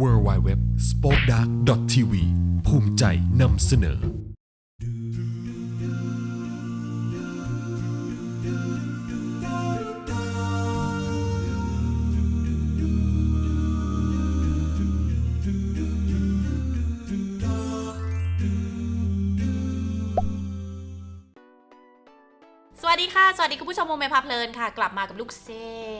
w w w s p o k e d a r k t v ภูมิใจนำเสนอ ดีค่ะ สวัสดีคุณผู้ชมโมเมพาเพลินค่ะ กลับมากับลูกเซ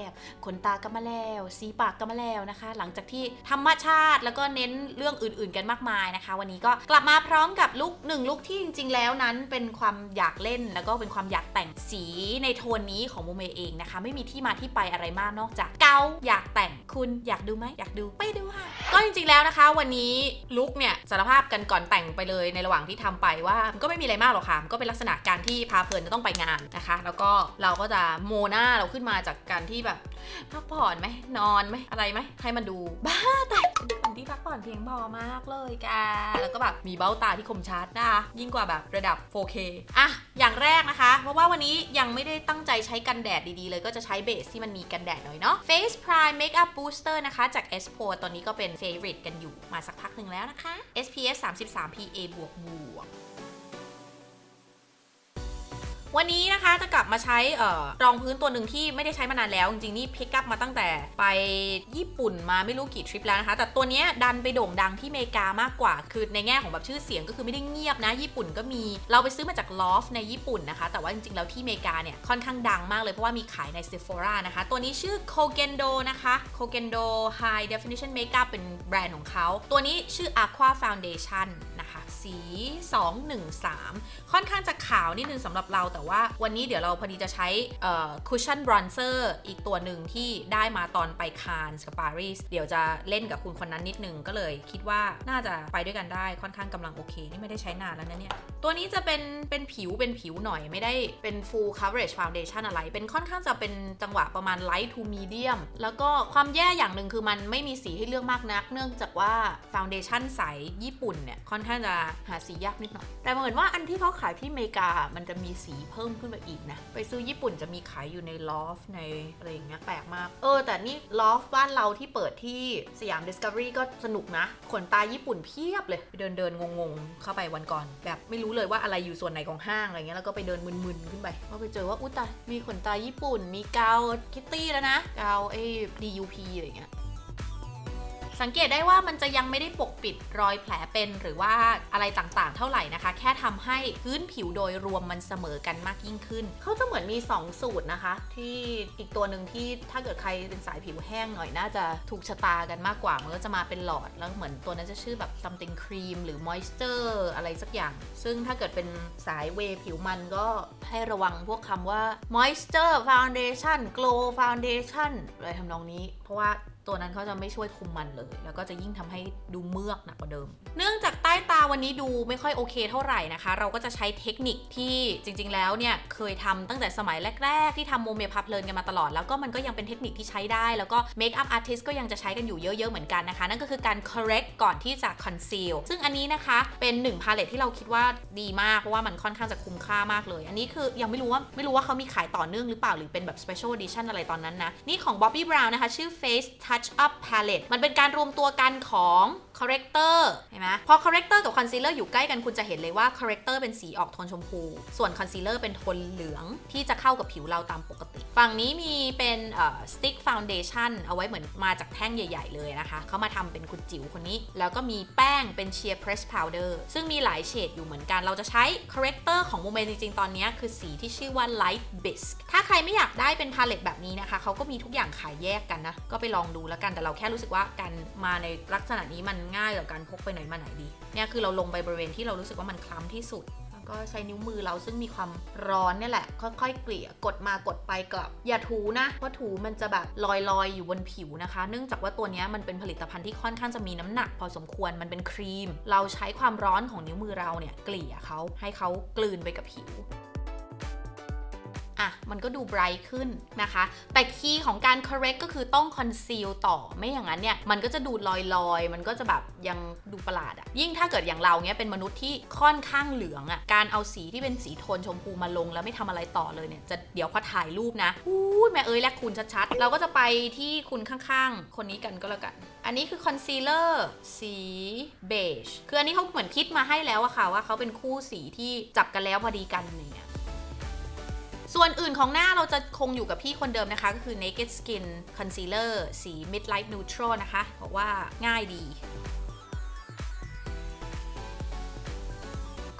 ฟขนตาก็มาแล้ว สีปากก็มาแล้วนะคะ หลังจากที่ธรรมชาติแล้วก็เน้นเรื่องอื่นๆกันมากมายนะคะ วันนี้ก็กลับมาพร้อมกับลุกหนึ่งลุกที่จริง ๆ แล้วนั้นเป็นความอยากเล่นแล้วก็เป็นความอยากแต่งสีในโทนนี้ของโมเมเองนะคะ ไม่มีที่มาที่ไปอะไรมากนอกจากเกาอยากแต่งคุณอยากดูไหมอยากดูไปดูค่ะก็จริงๆแล้วนะคะ วันนี้ลุกเนี่ยสารภาพกันก่อนแต่งไปเลยในระหว่างที่ทำไปว่าก็ไม่มีอะไรมากหรอกค่ะก็เป็นลักษณะการที่พาเพลินจะต้องไปงานนะคะแล้วก็เราก็จะโมหน้าเราขึ้นมาจากการที่แบบพักผ่อนไหมนอนไหมอะไรไหมให้มันดูบ้าแต่เป็นคนที่พักผ่อนเพียงพอมากเลยแกแล้วก็แบบมีเบ้าตาที่คมชัดนะคะยิ่งกว่าแบบระดับ 4K อะอย่างแรกนะคะ เพราะว่าวันนี้ยังไม่ได้ตั้งใจใช้กันแดดดีๆเลยก็จะใช้เบสที่มันมีกันแดดหน่อยเนาะ Face Prime Makeup Booster นะคะ จาก s p o ตอนนี้ก็เป็น favorite กันอยู่มาสักพักหนึ่งแล้วนะคะ SPF 33 PA บวกบวก วันนี้นะคะจะกลับมาใช้รองพื้นตัวหนึ่งที่ไม่ได้ใช้มานานแล้ว จริงๆ นี่พิกัพมาตั้งแต่ไปญี่ปุ่นมาไม่รู้กี่ทริปแล้วนะคะ แต่ตัวนี้ดันไปโด่งดังที่อเมริกามากกว่า คือในแง่ของแบบชื่อเสียงก็คือไม่ได้เงียบนะ ญี่ปุ่นก็มี เราไปซื้อมาจากลอฟในญี่ปุ่นนะคะ แต่ว่าจริงๆ แล้วที่อเมริกาเนี่ยค่อนข้างดังมากเลยเพราะว่ามีขายใน Sephora นะคะ ตัวนี้ชื่อ Kogendo นะคะ Kogendo High Definition Makeup เป็นแบรนด์ของเขา ตัวนี้ชื่อ Aqua Foundation สี 213 ค่อนข้างจะขาวนิดนึงสำหรับเรา แต่ว่าวันนี้เดี๋ยวเราพอดีจะใช้คุชชั่นบรอนเซอร์อีกตัวหนึ่งที่ได้มาตอนไปคานส์กับปารีส เดี๋ยวจะเล่นกับคุณคนนั้นนิดนึงก็เลย คิดว่าน่าจะไปด้วยกันได้ค่อนข้างกำลังโอเค นี่ไม่ได้ใช้นานแล้วนะเนี่ย ตัวนี้จะเป็นเป็นผิวเป็นผิวหน่อยไม่ได้เป็น full coverage foundation อะไร เป็นค่อนข้างจะเป็นจังหวะประมาณ light to medium แล้วก็ความแย่อย่างหนึ่งคือมันไม่มีสีให้เลือกมากนัก เนื่องจากว่า foundation ใสญี่ปุ่นเนี่ยค่อนข้างจะหาสียากนิดหน่อย แต่เหมือนว่าอันที่เขาขายที่อเมริกา มันจะมีสีเพิ่มขึ้นมาอีกนะ ไปซื้อญี่ปุ่นจะมีขายอยู่ในลอฟในอะไรอย่างเงี้ยแปลกมาก เออ แต่นี่ลอฟบ้านเราที่เปิดที่สยาม Discovery ก็สนุกนะ ขนตาญี่ปุ่นเพียบเลย ไปเดินเดินงงๆ เข้าไปวันก่อน แบบไม่รู้เลยว่าอะไรอยู่ส่วนไหนของห้างอะไรเงี้ย แล้วก็ไปเดินมึนๆขึ้นไปก็ไปเจอว่าอุ้ตายมีขนตาญี่ปุ่น มีกาวคิตตี้แล้วนะ กาวไอ้ DUP อะไรเงี้ย สังเกตได้ว่ามันจะยังไม่ได้ปกปิดรอยแผลเป็นหรือว่าอะไรต่างๆ เท่าไหร่นะคะ แค่ทำให้พื้นผิวโดยรวมมันเสมอกันมากยิ่งขึ้น เขาจะเหมือนมี 2 สูตรนะคะ ที่อีกตัวหนึ่งที่ถ้าเกิดใครเป็นสายผิวแห้งหน่อยน่าจะถูกชะตากันมากกว่า มันก็จะมาเป็นหลอด แล้วเหมือนตัวนั้นจะชื่อแบบ something cream หรือ moisture อะไรสักอย่าง ซึ่งถ้าเกิดเป็นสายเวผิวมันก็ให้ระวังพวกคำว่า moisture foundation glow foundation อะไรทำนองนี้ เพราะว่า ตัวนั้นเขาจะไม่ช่วยคุมมันเลย แล้วก็จะยิ่งทำให้ดูเมือกหนักกว่าเดิม เนื่องจากใต้ตาวันนี้ดูไม่ค่อยโอเคเท่าไหร่นะคะ เราก็จะใช้เทคนิคที่จริง ๆ แล้วเนี่ยเคยทำตั้งแต่สมัยแรก ๆ ที่ทำโมเมพับเพลินกันมาตลอด แล้วก็มันก็ยังเป็นเทคนิคที่ใช้ได้ แล้วก็เมคอัพอาร์ติสก็ยังจะใช้กันอยู่เยอะ ๆ เหมือนกันนะคะ นั่นก็คือการ correct ก่อนที่จะ conceal ซึ่งอันนี้นะคะเป็นหนึ่งพาเลตที่เราคิดว่าดีมากเพราะว่ามันค่อนข้างจะคุ้มค่ามากเลย อันนี้คือยังไม่รู้ว่าไม่รู้ว่าเขามีขายต่อเนื่องหรือเปล่าหรือเป็นแบบ special edition อะไรตอนนั้นนะนี่ของ Bobbi Brown นะคะชื่อ Face Touch Up Palette มันเป็นการรวมตัวกันของ corrector เห็นไหมพอ corrector กับ concealer อยู่ใกล้กันคุณจะเห็นเลยว่า corrector เป็นสีออกโทนชมพู ส่วน concealer เป็นโทนเหลืองที่จะเข้ากับผิวเราตามปกติ ฝั่งนี้มีเป็นเอ่อ stick foundation เอาไว้เหมือนมาจากแท่งใหญ่ ๆ เลยนะคะเขามาทำเป็นคุณจิ๋วคนนี้ แล้วก็มีแป้งเป็น sheer press powder ซึ่งมีหลายเฉดอยู่เหมือนกัน เราจะใช้ corrector ของโมเมนจริง ๆ ตอนนี้คือสีที่ชื่อว่า light bisque ถ้าใครไม่อยากได้เป็นพาเลตแบบนี้นะคะเขาก็มีทุกอย่างขายแยกกันนะก็ไปลองดูแล้วกันแต่เราแค่รู้สึกว่าการมาในลักษณะนี้มันง่ายกับการพกไปไหนมาไหนดีเนี่ยคือเราลงไปบริเวณที่เรารู้สึกว่ามันคล้ำที่สุดแล้วก็ใช้นิ้วมือเราซึ่งมีความร้อนเนี่ยแหละ ค่อยๆเกลี่ยกดมากดไปกลับ อย่าถูนะเพราะถูมันจะแบบลอยๆอยู่บนผิวนะคะ เนื่องจากว่าตัวนี้มันเป็นผลิตภัณฑ์ที่ค่อนข้างจะมีน้ำหนัก พอสมควรมันเป็นครีม เราใช้ความร้อนของนิ้วมือเราเนี่ยเกลี่ยเขาให้เขากลืนไปกับผิว อะมันก็ดู bright ขึ้นนะคะ แต่คีย์ของการ correct ก็คือต้อง conceal ต่อไม่อย่างนั้นเนี่ยมันก็จะดูลอยๆมันก็จะแบบยังดูประหลาดอะยิ่งถ้าเกิดอย่างเราเนี้ยเป็นมนุษย์ที่ค่อนข้างเหลืองอะการเอาสีที่เป็นสีโทนชมพูมาลงแล้วไม่ทำอะไรต่อเลยเนี่ยจะเดี๋ยวพอถ่ายรูปนะอู้แม่เอ้ยแลกคุณชัดๆ เราก็จะไปที่คุณข้างๆ คนนี้กันก็แล้วกัน อันนี้คือคอนซีลเลอร์สีเบจคืออันนี้เขาเหมือนคิดมาให้แล้วอะค่ะว่าเขาเป็นคู่สีที่จับกันแล้วพอดีกันอย่างเงี้ย ส่วนอื่นของหน้าเราจะคงอยู่กับพี่คนเดิมนะคะ ก็คือ Naked Skin Concealer สี Midlight Neutral นะคะ บอกว่าง่ายดี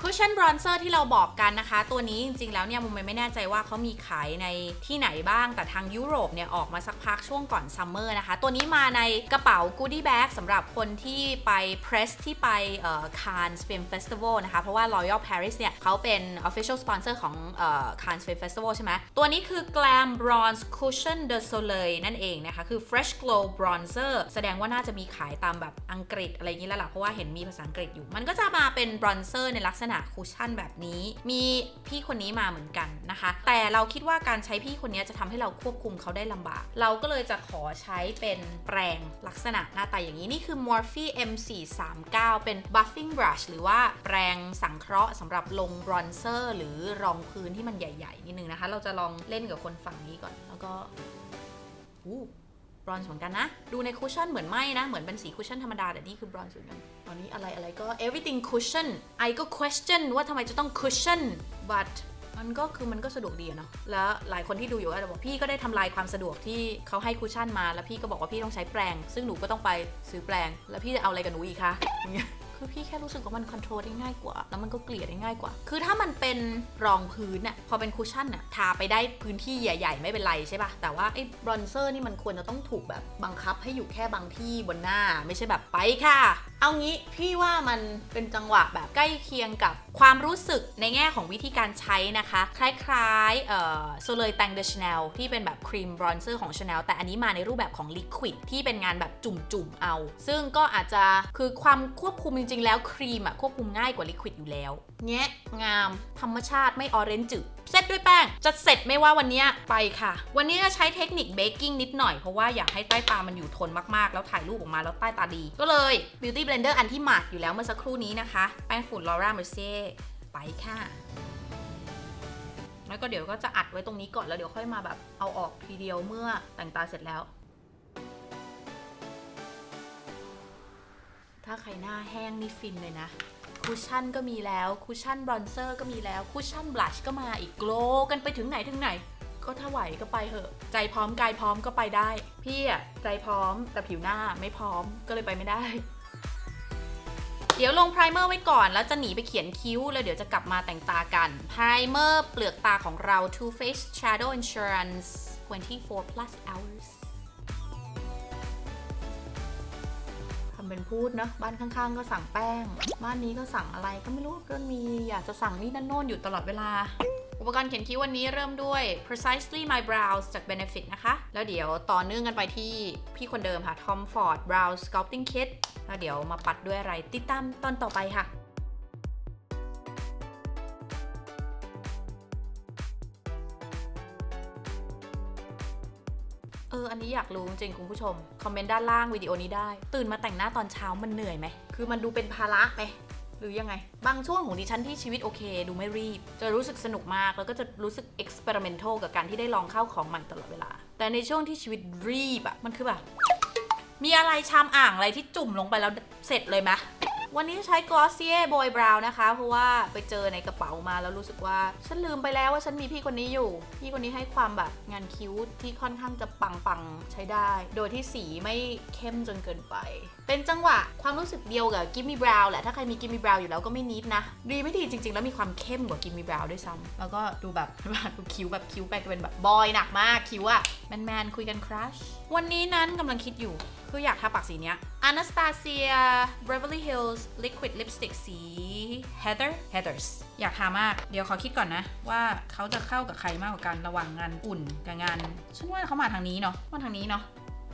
Cushion Bronzer ที่เราบอกกันนะคะ ตัวนี้จริงๆ แล้วเนี่ยมุมไม่แน่ใจว่าเขามีขายในที่ไหนบ้าง แต่ทางยุโรปเนี่ยออกมาสักพักช่วงก่อนซัมเมอร์นะคะ ตัวนี้มาในกระเป๋า Goodie Bag สำหรับคนที่ไป Press ที่ไปเอ่อ Cannes Film Festival นะคะ เพราะว่า Royal Paris เนี่ยเขาเป็น Official Sponsor ของเอ่อ Cannes Film Festival ใช่ไหมตัวนี้คือ Glam Bronze Cushion de Soleil นั่นเองนะคะ คือ Fresh Glow Bronzer แสดงว่าน่าจะมีขายตามแบบอังกฤษอะไรอย่างนี้แล้วล่ะเพราะว่าเห็นมีภาษาอังกฤษอยู่ มันก็จะมาเป็น bronzer ในลักษณะคุชชั่นแบบนี้ มีพี่คนนี้มาเหมือนกันนะคะ แต่เราคิดว่าการใช้พี่คนนี้จะทำให้เราควบคุมเขาได้ลำบาก เราก็เลยจะขอใช้เป็นแปรงลักษณะหน้าตาอย่างนี้ นี่คือ Morphe M439 เป็น buffing brush หรือว่าแปรงสังเคราะห์สำหรับลง bronzer หรือรองพื้นที่มันใหญ่ๆนิดนึงนะคะ เราจะลองเล่นกับคนฝั่งนี้ก่อน แล้วก็อู้ บรอนซ์เหมือนกันนะ ดูในคุชชั่นเหมือนไม่นะ เหมือนเป็นสีคุชชั่นธรรมดา แต่นี่คือบรอนซ์เหมือนกันตอนนี้อะไรอะไรก็ everything cushion I ก็ question ว่าทำไมจะต้อง cushion but มันก็คือมันก็สะดวกดีเนาะ แล้วหลายคนที่ดูอยู่อาจจะบอกพี่ก็ได้ทำลายความสะดวกที่เขาให้คุชชั่นมา แล้วพี่ก็บอกว่าพี่ต้องใช้แปรง ซึ่งหนูก็ต้องไปซื้อแปรง แล้วพี่จะเอาอะไรกับหนูอีกคะ คือพี่แค่รู้สึกว่ามันคอนโทรลได้ง่ายกว่า แล้วมันก็เกลี่ยได้ง่ายกว่า คือถ้ามันเป็นรองพื้นน่ะพอเป็นคุชชั่นน่ะทาไปได้พื้นที่ใหญ่ ๆ ไม่เป็นไรใช่ป่ะ แต่ว่าไอ้บรอนเซอร์นี่มันควรจะต้องถูกแบบบังคับให้อยู่แค่บางที่บนหน้า ไม่ใช่แบบไปค่ะ เอางี้พี่ว่ามันเป็นจังหวะแบบใกล้เคียงกับ ความรู้สึกในแง่ของวิธีการใช้นะคะ คล้ายๆเอ่อโซเลยแตงเดชแนลที่เป็นแบบครีมบรอนเซอร์ของชาแนลแต่อันนี้มาในรูปแบบของลิควิดที่เป็นงานแบบจุ่มๆเอา ซึ่งก็อาจจะคือความควบคุมจริงๆ แล้วครีมอะควบคุมง่ายกว่าลิควิดอยู่แล้วเนี้ยงามธรรมชาติไม่ออเรนจ์จึ เสร็จด้วยแป้ง จะเสร็จไม่ว่าวันนี้ไปค่ะ วันนี้จะใช้เทคนิคเบกกิ้งนิดหน่อย เพราะว่าอยากให้ใต้ตามันอยู่ทนมากๆ แล้วถ่ายรูปออกมาแล้วใต้ตาดี ก็เลย Beauty Blender อันที่หมาดอยู่แล้วเมื่อสักครู่นี้นะคะ แป้งฝุ่น Laura Mercier ไปค่ะ แล้วก็เดี๋ยวก็จะอัดไว้ตรงนี้ก่อนแล้วเดี๋ยวค่อยมาแบบเอาออกทีเดียวเมื่อแต่งตาเสร็จแล้วถ้าใครหน้าแห้งนี่ฟินเลยนะ คุชชั่นก็มีแล้ว คุชชั่นบรอนเซอร์ก็มีแล้ว คุชชั่นบลัชก็มาอีกโกลกันไปถึงไหนถึงไหน ก็ถ้าไหวก็ไปเถอะ ใจพร้อมกายพร้อมก็ไปได้ พี่อะใจพร้อมแต่ผิวหน้าไม่พร้อมก็เลยไปไม่ได้ เดี๋ยวลงไพรเมอร์ไว้ก่อนแล้วจะหนีไปเขียนคิ้ว แล้วเดี๋ยวจะกลับมาแต่งตากันไพรเมอร์เปลือกตาของเรา Too Faced Shadow Insurance 24 plus hours ทำเป็นพูดนะบ้านข้างๆ ก็สั่งแป้ง บ้านนี้ก็สั่งอะไรก็ไม่รู้ก็มีอยากจะสั่งนี่นั่นโน่นอยู่ตลอดเวลา อุปกรณ์เขียนคิ้ววันนี้เริ่มด้วย precisely my brows จาก benefit นะคะ แล้วเดี๋ยวต่อเนื่องกันไปที่พี่คนเดิมค่ะ Tom Ford brow sculpting kit แล้วเดี๋ยวมาปัดด้วยอะไรติดตามตอนต่อไปค่ะ อออันนี้อยากรู้จริงคุณผู้ชม คอมเมนต์ด้านล่างวิดีโอนี้ได้ ตื่นมาแต่งหน้าตอนเช้ามันเหนื่อยไหม คือมันดูเป็นภาระไหมหรือยังไง บางช่วงของดิฉันที่ชีวิตโอเค ดูไม่รีบ จะรู้สึกสนุกมาก แล้วก็จะรู้สึก experimental กับการที่ได้ลองเข้าของใหม่ตลอดเวลา แต่ในช่วงที่ชีวิตรีบอะมันคือแบบมีอะไรชามอ่างอะไรที่จุ่มลงไปแล้วเสร็จเลยไหม วันนี้ใช้ Glossier Boy Brow นะคะ เพราะว่าไปเจอในกระเป๋ามาแล้วรู้สึกว่า ฉันลืมไปแล้วว่าฉันมีพี่คนนี้อยู่ พี่คนนี้ให้ความแบบงานคิ้วที่ค่อนข้างจะปังๆใช้ได้ โดยที่สีไม่เข้มจนเกินไป เป็นจังหวะความรู้สึกเดียวกับ Gimme Brow แหละ ถ้าใครมี Gimme Brow อยู่แล้วก็ไม่นิดนะ ดีไม่ดีจริง ๆ แล้วมีความเข้มกว่า Gimme Brow ด้วยซ้ำแล้วก็ดูแบบดูคิ้วแบบคิ้วไปเป็นแบบบอยหนักมากคิ้วอะแมนๆคุยกันครัชวันนี้นั้นกำลังคิดอยู่ คืออยากทาปากสีเนี้ย Anastasia Beverly Hills Liquid Lipstick สี Heather Heathers อยากทามาก เดี๋ยวขอคิดก่อนนะ ว่าเขาจะเข้ากับใครมากกว่ากันระหว่างงานอุ่นกับงาน ฉันว่าเขามาทางนี้เนาะมาทางนี้เนาะ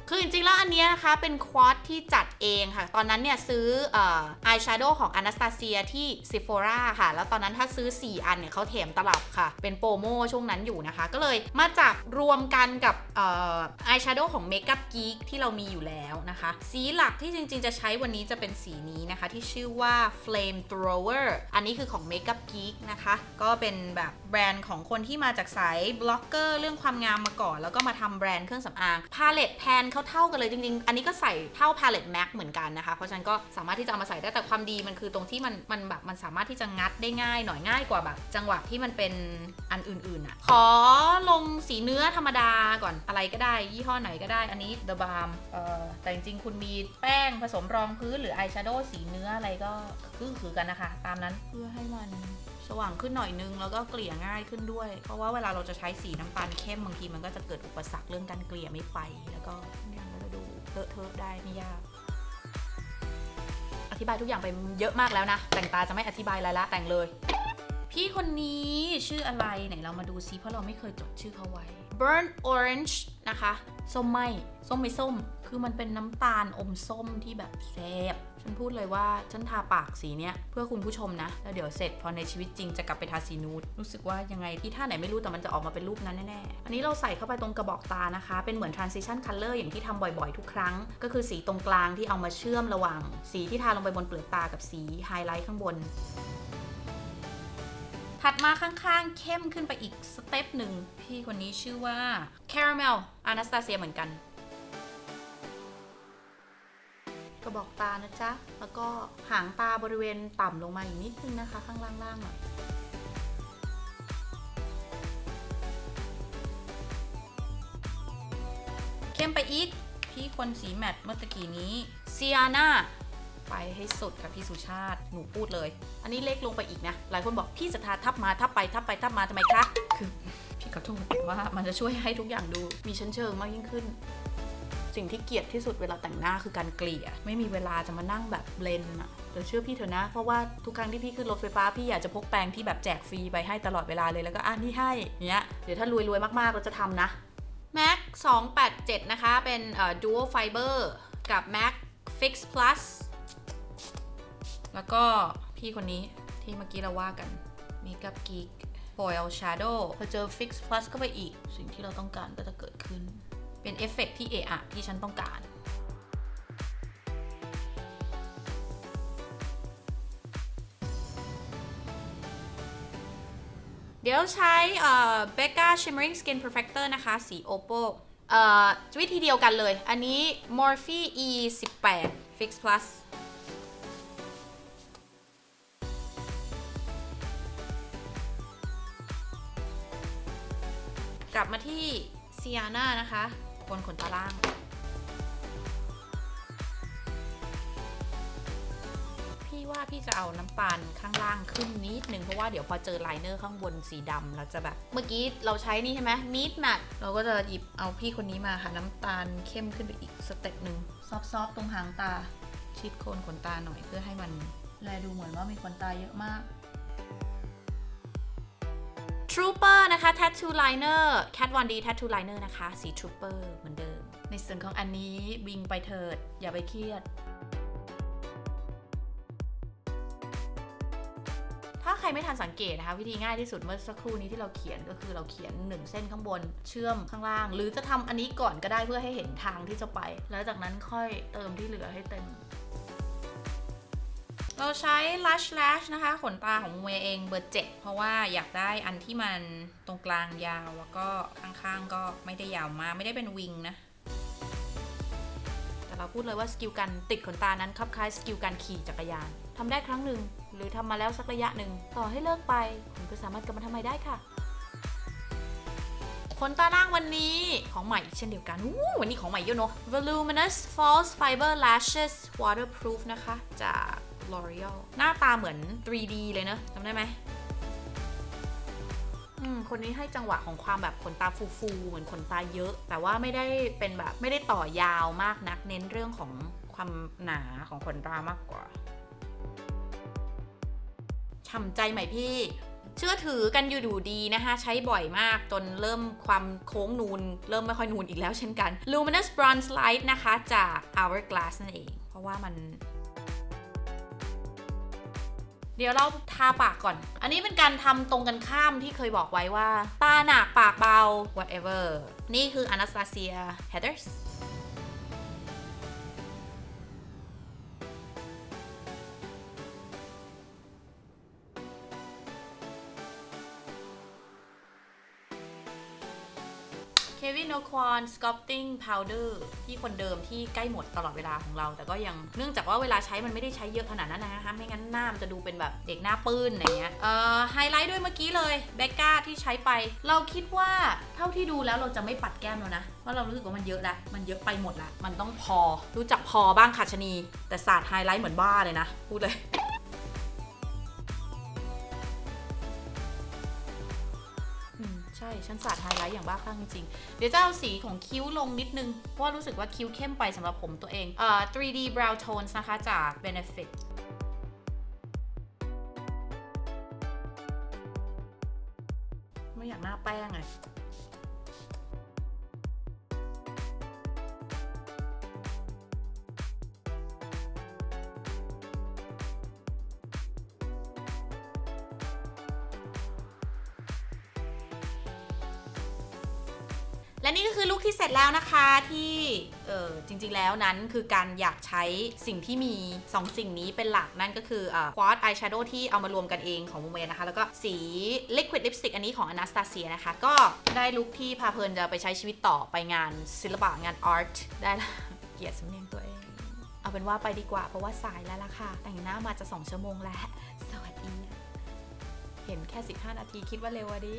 คือจริงๆแล้วอันนี้นะคะเป็นควอตที่จัดเองค่ะ ตอนนั้นเนี่ยซื้ออออายแชโดว์ของ Anastasia ที่ Sephora ค่ะ แล้วตอนนั้นถ้าซื้อ 4 อันเนี่ยเขาแถมตลับค่ะ เป็นโปรโมช่วงนั้นอยู่นะคะ ก็เลยมาจับรวมกันกับเอ่ออายแชโดว์ของ Makeup Geek ที่เรามีอยู่แล้วนะคะ สีหลักที่จริงๆ จะใช้วันนี้จะเป็นสีนี้นะคะ ที่ชื่อว่า Flame Thrower อันนี้คือของ Makeup Geek นะคะ ก็เป็นแบบแบรนด์ของคนที่มาจากสายบล็อกเกอร์เรื่องความงามมาก่อน แล้วก็มาทำแบรนด์เครื่องสำอางพาเลตแพนเขาเท่ากันเลยจริง ๆ อันนี้ก็ใส่เท่าพาเลตแม็กเหมือนกันนะคะ เพราะฉะนั้นก็สามารถที่จะเอามาใส่ได้แต่ความดีมันคือตรงที่มันมันแบบมันสามารถที่จะงัดได้ง่าย หน่อยง่ายกว่าแบบจังหวะที่มันเป็นอันอื่นๆอะขอลงสีเนื้อธรรมดาก่อนอะไรก็ได้ ยี่ห้อไหนก็ได้อันนี้ The Balm เอ่อแต่จริงๆ คุณมีแป้งผสมรองพื้นหรืออายแชโดว์สีเนื้ออะไรก็คือคือกันนะคะ ตามนั้นเพื่อให้มัน สว่างขึ้นหน่อยนึง แล้วก็เกลี่ยง่ายขึ้นด้วย เพราะว่าเวลาเราจะใช้สีน้ำตาลเข้มบางทีมันก็จะเกิดอุปสรรคเรื่องการเกลี่ยไม่ไป แล้วก็เนี่ยมันจะดูเลอะเทอะได้ไม่ยาก อธิบายทุกอย่างไปเยอะมากแล้วนะ แต่งตาจะไม่อธิบายอะไรละแต่งเลย พี่คนนี้ชื่ออะไรไหนเรามาดูซิเพราะเราไม่เคยจดชื่อเขาไว้ burn orange นะคะ ส้มไหมส้มไม่ส้ม คือมันเป็นน้ำตาลอมส้มที่แบบแซ่บ ฉันพูดเลยว่าฉันทาปากสีเนี้ยเพื่อคุณผู้ชมนะ แล้วเดี๋ยวเสร็จพอในชีวิตจริงจะกลับไปทาสีนูดรู้สึกว่ายังไงที่ท่าไหนไม่รู้แต่มันจะออกมาเป็นรูปนั้นแน่ๆ อันนี้เราใส่เข้าไปตรงกระบอกตานะคะ เป็นเหมือน transition color อย่างที่ทำบ่อยๆ ทุกครั้ง ก็คือสีตรงกลางที่เอามาเชื่อมระหว่าง สีที่ทาลงไปบนเปลือกตากับสีไฮไลท์ข้างบนถัดมาข้างๆ เข้มขึ้นไปอีกสเต็ปหนึ่ง พี่คนนี้ชื่อว่า Caramel Anastasia เหมือนกัน กระบอกตานะจ๊ะ แล้วก็หางตาบริเวณต่ำลงมาอีกนิดนึงนะคะ ข้างล่างๆหน่อยเข้มไปอีก พี่คนสีแมตต์เมื่อตะกี้นี้เซียนาไปให้สุดค่ะพี่สุชาติ หนูพูดเลย อันนี้เล็กลงไปอีกนะ หลายคนบอกพี่จะทาทับมาทับไปทับไปทับมาทำไมคะ คือพี่ขอโทษว่ามันจะช่วยให้ทุกอย่างดูมีชั้นเชิงมากยิ่งขึ้น สิ่งที่เกลียดที่สุดเวลาแต่งหน้าคือการเกลี่ย ไม่มีเวลาจะมานั่งแบบเบลนอะแต่เชื่อพี่เถอะนะ เพราะว่าทุกครั้งที่พี่ขึ้นรถไฟฟ้าพี่อยากจะพกแปรงที่แบบแจกฟรีไปให้ตลอดเวลาเลยแล้วก็อะนี่ให้เนี้ยเดี๋ยวถ้ารวยๆมากๆเราจะทำนะ Mac 287 นะคะ เป็นเอ่อ Dual Fiber กับ Mac Fix Plus แล้วก็พี่คนนี้ที่เมื่อกี้เราว่ากัน Makeup Geek Foil Shadow พอเจอ Fix Plus เข้าไปอีก สิ่งที่เราต้องการก็จะเกิดขึ้น เป็นเอฟเฟกต์ที่เอะอะที่ฉันต้องการ เดี๋ยวใช้เอ่อ Becca Shimmering Skin Perfector นะคะ สี Opal เอ่อวิธีเดียวกันเลย อันนี้ Morphe E 18 Fix Plus กลับมาที่เซียนานะคะ คนขนตาล่างพี่ว่าพี่จะเอาน้ำตาลข้างล่างขึ้นนิดนึงเพราะว่าเดี๋ยวพอเจอไลเนอร์ข้างบนสีดำเราจะแบบ เมื่อกี้เราใช้นี่ใช่ไหมมีดแมทเราก็จะหยิบเอาพี่คนนี้มาค่ะน้ำตาลเข้มขึ้นไปอีกสเต็ปหนึ่งซอฟๆตรงหางตา ชิดโคนขนตาหน่อยเพื่อให้มันแลดูเหมือนว่ามีขนตาเยอะมาก Trooper นะคะ Tattoo Liner Cat 1D Tattoo Liner นะคะ สี Trooper เหมือนเดิม ในส่วนของอันนี้วิงไปเถิด อย่าไปเครียด ถ้าใครไม่ทันสังเกตนะคะ วิธีง่ายที่สุดเมื่อสักครู่นี้ที่เราเขียนก็คือเราเขียน 1 เส้นข้างบน เชื่อมข้างล่าง หรือจะทำอันนี้ก่อนก็ได้เพื่อให้เห็นทางที่จะไป แล้วจากนั้นค่อยเติมที่เหลือให้เต็ม เราใช้ Lush Lash นะคะ ขนตาของเวเองเบอร์7เพราะว่าอยากได้อันที่มันตรงกลางยาว แล้วก็ข้างๆก็ไม่ได้ยาวมากไม่ได้เป็นวิงนะ แต่เราพูดเลยว่าสกิลการติดขนตานั้นคลับคล้ายสกิลการขี่จักรยานทำได้ครั้งหนึ่งหรือทำมาแล้วสักระยะหนึ่งต่อให้เลิกไป คุณก็สามารถกลับมาทำใหม่ได้ค่ะขนตาล่างวันนี้ของใหม่เช่นเดียวกันอู้วันนี้ของใหม่เยอะเนอะ Voluminous False Fiber Lashes Waterproof นะคะจาก L'Oreal หน้าตาเหมือน 3D เลยเนอะจำได้ไหมคนนี้ให้จังหวะของความแบบขนตาฟูๆ เหมือนขนตาเยอะ แต่ว่าไม่ได้เป็นแบบไม่ได้ต่อยาวมากนัก เน้นเรื่องของความหนาของขนตามากกว่าฉ่ำใจไหมพี่ เชื่อถือกันอยู่ดูดีนะคะใช้บ่อยมากจนเริ่มความโค้งนูน เริ่มไม่ค่อยนูนอีกแล้วเช่นกัน Luminous Bronze Light นะคะจาก Hourglass นั่นเอง เพราะว่ามัน เดี๋ยวเราทาปากก่อน อันนี้เป็นการทำตรงกันข้ามที่เคยบอกไว้ว่า ตาหนักปากเบา whatever นี่คือ Anastasia Heathers ควอนสกอปติ้งพาวเดอร์ที่คนเดิมที่ใกล้หมดตลอดเวลาของเรา แต่ก็ยังเนื่องจากว่าเวลาใช้มันไม่ได้ใช้เยอะขนาดนั้นนะคะไม่งั้นหน้ามันจะดูเป็นแบบเด็กหน้าปื้นอะไรเงี้ยเอ่อไฮไลท์ด้วยเมื่อกี้เลยเบกก้าที่ใช้ไป เราคิดว่าเท่าที่ดูแล้วเราจะไม่ปัดแก้มแล้วนะเพราะเรารู้สึกว่ามันเยอะละมันเยอะไปหมดละมันต้องพอรู้จักพอบ้างค่ะชะนี แต่ศาสตร์ไฮไลท์เหมือนบ้าเลยนะพูดเลย ฉันสาดไฮไลท์อย่างบ้าคลั่งจริงๆ เดี๋ยวจะเอาสีของคิ้วลงนิดนึง เพราะว่ารู้สึกว่าคิ้วเข้มไปสำหรับผมตัวเองเอ่อ 3D brow tones นะคะจาก Benefit ไม่อยากหน้าแป้งไง และนี่ก็คือลุคที่เสร็จแล้วนะคะที่เออจริงๆแล้วนั้นคือการอยากใช้สิ่งที่มี 2 สิ่งนี้เป็นหลักนั่นก็คืออ่าควอตอายแชโดว์ที่เอามารวมกันเองของมูเมนนะคะ แล้วก็สี Liquid Lipstick อันนี้ของ Anastasia นะคะ ก็ได้ลุคที่พาเพลินจะไปใช้ชีวิตต่อไปงานศิลปะงานอาร์ตได้ละเกียดสำเนียงตัวเอง เอาเป็นว่าไปดีกว่าเพราะว่าสายแล้วล่ะค่ะ แต่งหน้ามาจะ 2 ชั่วโมงแล้ว สวัสดี เห็นแค่ 15 นาทีคิดว่าเร็วอะดิ